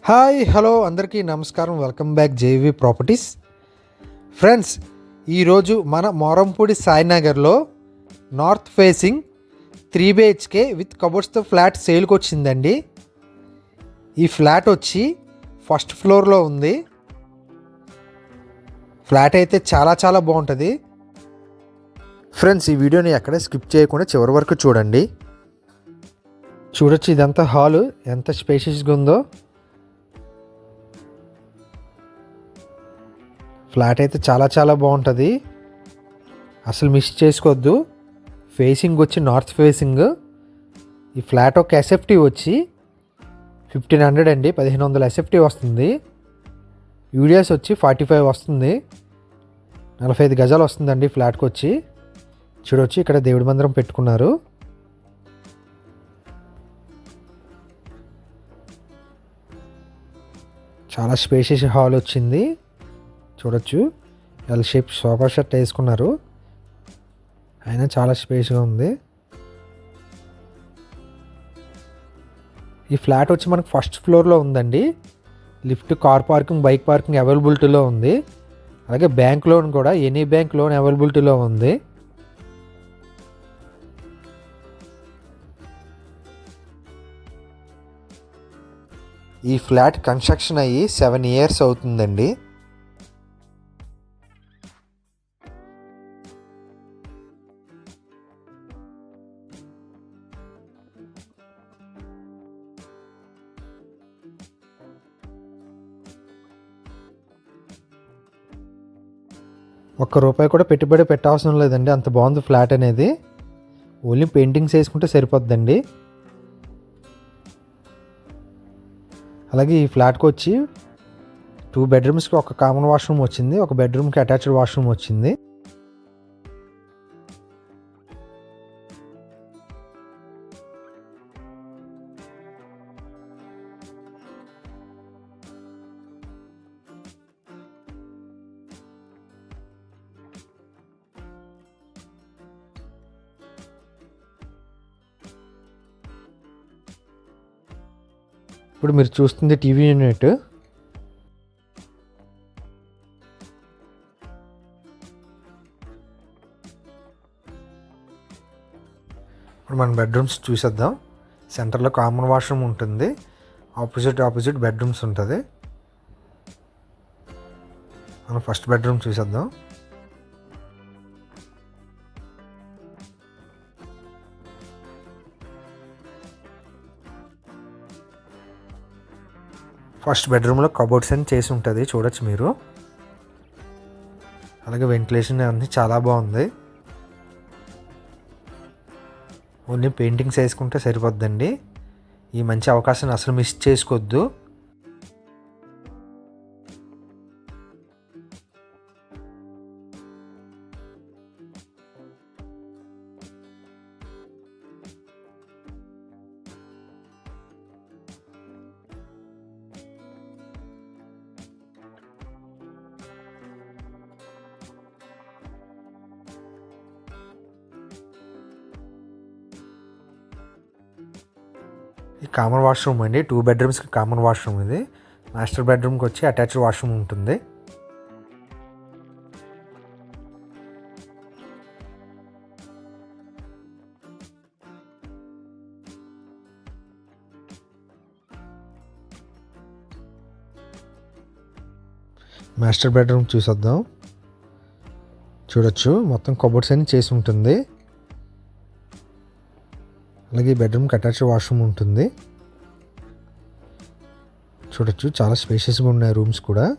Hi hello అందరికీ నమస్కారం. Welcome back J V properties. Friends ఈరోజు మన Morampudi సాయినగర్లో north facing three BHK with కబోర్డ్స్తో flat సేల్కి వచ్చిందండి ఈ ఫ్లాట్ వచ్చి ఫస్ట్ ఫ్లోర్లో ఉంది. ఫ్లాట్ అయితే చాలా చాలా బాగుంటుంది. ఫ్రెండ్స్ ఈ వీడియోని ఎక్కడ స్కిప్ చేయకుండా చివరి వరకు చూడండి. చూడొచ్చు ఇదంతా హాలు. ఎంత స్పేషియస్గా ఉందో. ఫ్లాట్ అయితే చాలా చాలా బాగుంటుంది. అసలు మిస్ చేసుకోవద్దు. ఫేసింగ్ వచ్చి నార్త్ ఫేసింగ్ ఈ ఫ్లాట్ ఒక ఎస్ఎఫ్టీ వచ్చి ఫిఫ్టీన్ హండ్రెడ్ అండి పదిహేను వందల ఎస్ఎఫ్టీ వస్తుంది. యూడిఎస్ వచ్చి ఫార్టీ ఫైవ్ వస్తుంది. నలభై ఐదు గజాలు వస్తుందండి ఫ్లాట్కి వచ్చి. చూడొచ్చు ఇక్కడ దేవుడి మందిరం పెట్టుకున్నారు. చాలా స్పేషియస్ హాల్ వచ్చింది. చూడొచ్చు. ఎల్ షేప్ సోఫా షర్ట్ వేసుకున్నారు. అయినా చాలా స్పేస్గా ఉంది. ఈ ఫ్లాట్ వచ్చి మనకు ఫస్ట్ ఫ్లోర్లో ఉందండి. Lift car parking bike parking అవైలబిలిటీలో ఉంది. అలాగే బ్యాంక్ లోన్ కూడా ఎనీ బ్యాంక్ లోన్ అవైలబిలిటీలో ఉంది. ఈ ఫ్లాట్ కన్స్ట్రక్షన్ అయ్యి సెవెన్ ఇయర్స్ అవుతుందండి. ఒక్క రూపాయి కూడా పెట్టుబడి పెట్టవసరం లేదండి. అంత బాగుంది ఫ్లాట్ అనేది. ఓన్లీ పెయింటింగ్స్ వేసుకుంటే సరిపోద్దండి. అలాగే ఈ ఫ్లాట్కి వచ్చి టూ బెడ్రూమ్స్కి ఒక కామన్ వాష్రూమ్ వచ్చింది. ఒక బెడ్రూమ్కి అటాచ్డ్ వాష్రూమ్ వచ్చింది. ఇప్పుడు మీరు చూస్తుంది టీవీ యూనిట్. ఇప్పుడు మన బెడ్రూమ్స్ చూసేద్దాం. సెంటర్లో కామన్ వాష్రూమ్ ఉంటుంది. ఆపోజిట్ ఆపోజిట్ బెడ్రూమ్స్ ఉంటుంది. మనం ఫస్ట్ బెడ్రూమ్ చూసేద్దాం. ఫస్ట్ బెడ్రూమ్లో కబోర్డ్స్ అని చేసి ఉంటుంది చూడొచ్చు మీరు. అలాగే వెంటిలేషన్ అన్నీ చాలా బాగుంది. ఓన్లీ పెయింటింగ్స్ వేసుకుంటే సరిపోద్దండి. ఈ మంచి అవకాశాన్ని అసలు మిస్ చేసుకోవద్దు ఈ కామన్ వాష్రూమ్ అండి. టూ బెడ్రూమ్స్కి కామన్ వాష్రూమ్ ఇది. మాస్టర్ బెడ్రూమ్కి వచ్చి అటాచ్డ్ వాష్రూమ్ ఉంటుంది. మాస్టర్ బెడ్రూమ్ చూసొద్దాం. చూడొచ్చు. మొత్తం కబోర్డ్స్ అన్ని చేసి ఉంటుంది. అలాగే బెడ్రూమ్కి అటాచ్ వాష్రూమ్ ఉంటుంది. చూడొచ్చు చాలా స్పేషియస్గా ఉన్నాయి రూమ్స్ కూడా.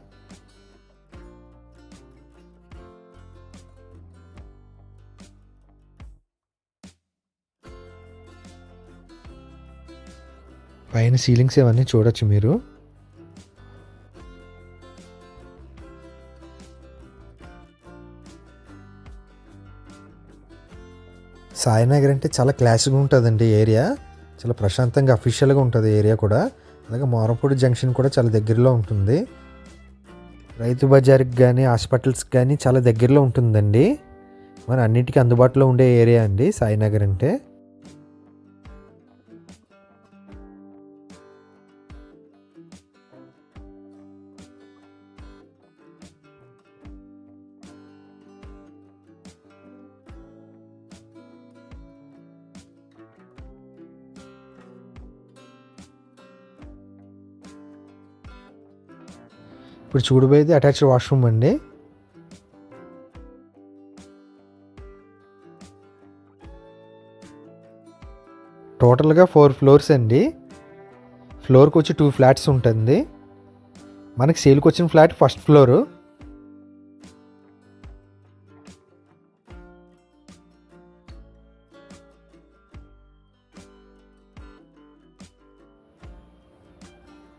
పైన సీలింగ్స్ ఇవన్నీ చూడొచ్చు మీరు. సాయినగర్ అంటే చాలా క్లాసిక్గా ఉంటుందండి ఏరియా. చాలా ప్రశాంతంగా అఫీషియల్గా ఉంటుంది ఏరియా కూడా. అలాగే మోరంపూడి జంక్షన్ కూడా చాలా దగ్గరలో ఉంటుంది. రైతు బజార్కి కానీ హాస్పిటల్స్కి కానీ చాలా దగ్గరలో ఉంటుందండి. మరి అన్నిటికీ అందుబాటులో ఉండే ఏరియా అండి సాయినగర్ అంటే. ఇప్పుడు చూడబోయేది అటాచ్డ్ వాష్రూమ్ అండి. టోటల్గా ఫోర్ ఫ్లోర్స్ అండి. ఫ్లోర్కి వచ్చి టూ ఫ్లాట్స్ ఉంటుంది. మనకి సేల్కి వచ్చిన flat first floor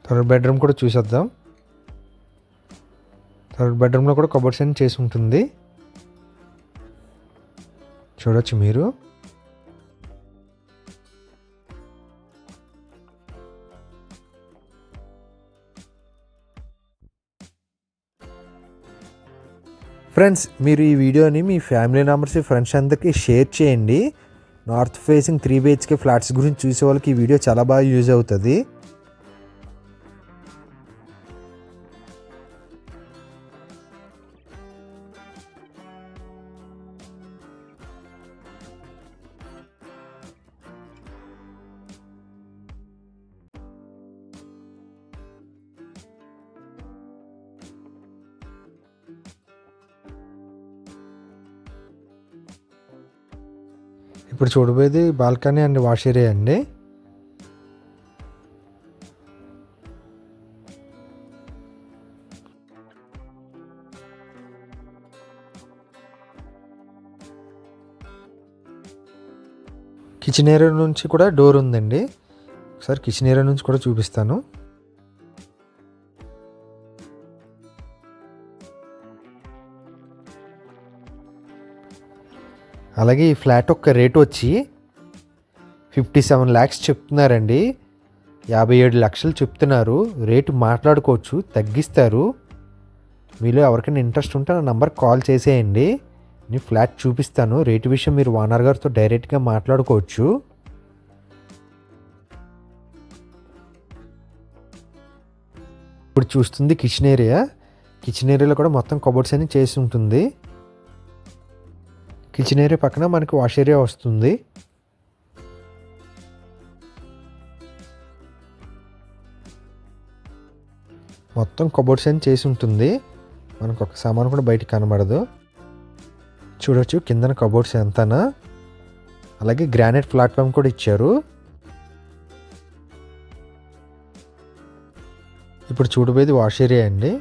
third bedroom కూడా చూసేద్దాం. థర్డ్ బెడ్రూమ్లో కూడా కబోర్డ్స్ అన్ని చేసి ఉంటుంది? చూడొచ్చు మీరు. ఫ్రెండ్స్ మీరు ఈ వీడియోని మీ ఫ్యామిలీ మెంబర్స్ ఫ్రెండ్స్ అందరికీ షేర్ చేయండి. North facing three BHK flats గురించి చూసే వాళ్ళకి ఈ వీడియో చాలా బాగా యూజ్ అవుతుంది. ఇప్పుడు చూడబోయేది బాల్కనీ అండ్ వాష్ ఏరియా అండి. కిచెన్ ఏరియా నుంచి కూడా డోర్ ఉందండి. ఒకసారి కిచెన్ ఏరియా నుంచి కూడా చూపిస్తాను. అలాగే ఈ ఫ్లాట్ యొక్క రేట్ వచ్చి ఫిఫ్టీ సెవెన్ ల్యాక్స్ చెప్తున్నారండి. యాభై ఏడు లక్షలు చెప్తున్నారు. రేటు మాట్లాడుకోవచ్చు తగ్గిస్తారు. మీలో ఎవరికైనా ఇంట్రెస్ట్ ఉంటే నా నంబర్ కాల్ చేసేయండి. నేను ఫ్లాట్ చూపిస్తాను. రేటు విషయం మీరు ఓనర్ గారితో డైరెక్ట్గా మాట్లాడుకోవచ్చు. ఇప్పుడు చూస్తుంది కిచెన్ ఏరియా. కిచెన్ ఏరియాలో కూడా మొత్తం కబోర్డ్స్ అన్ని చేసి ఉంటుంది. కిచెన్ ఏరియా పక్కన మనకి వాష్ ఏరియా వస్తుంది. మొత్తం కబోర్డ్స్ అని చేసి ఉంటుంది. మనకు ఒక సామాన్ కూడా బయటికి కనబడదు. చూడొచ్చు కిందన కబోర్డ్స్ ఎంతనా. అలాగే గ్రానైట్ ప్లాట్ఫామ్ కూడా ఇచ్చారు. ఇప్పుడు చూడబోయేది వాష్ ఏరియా అండి.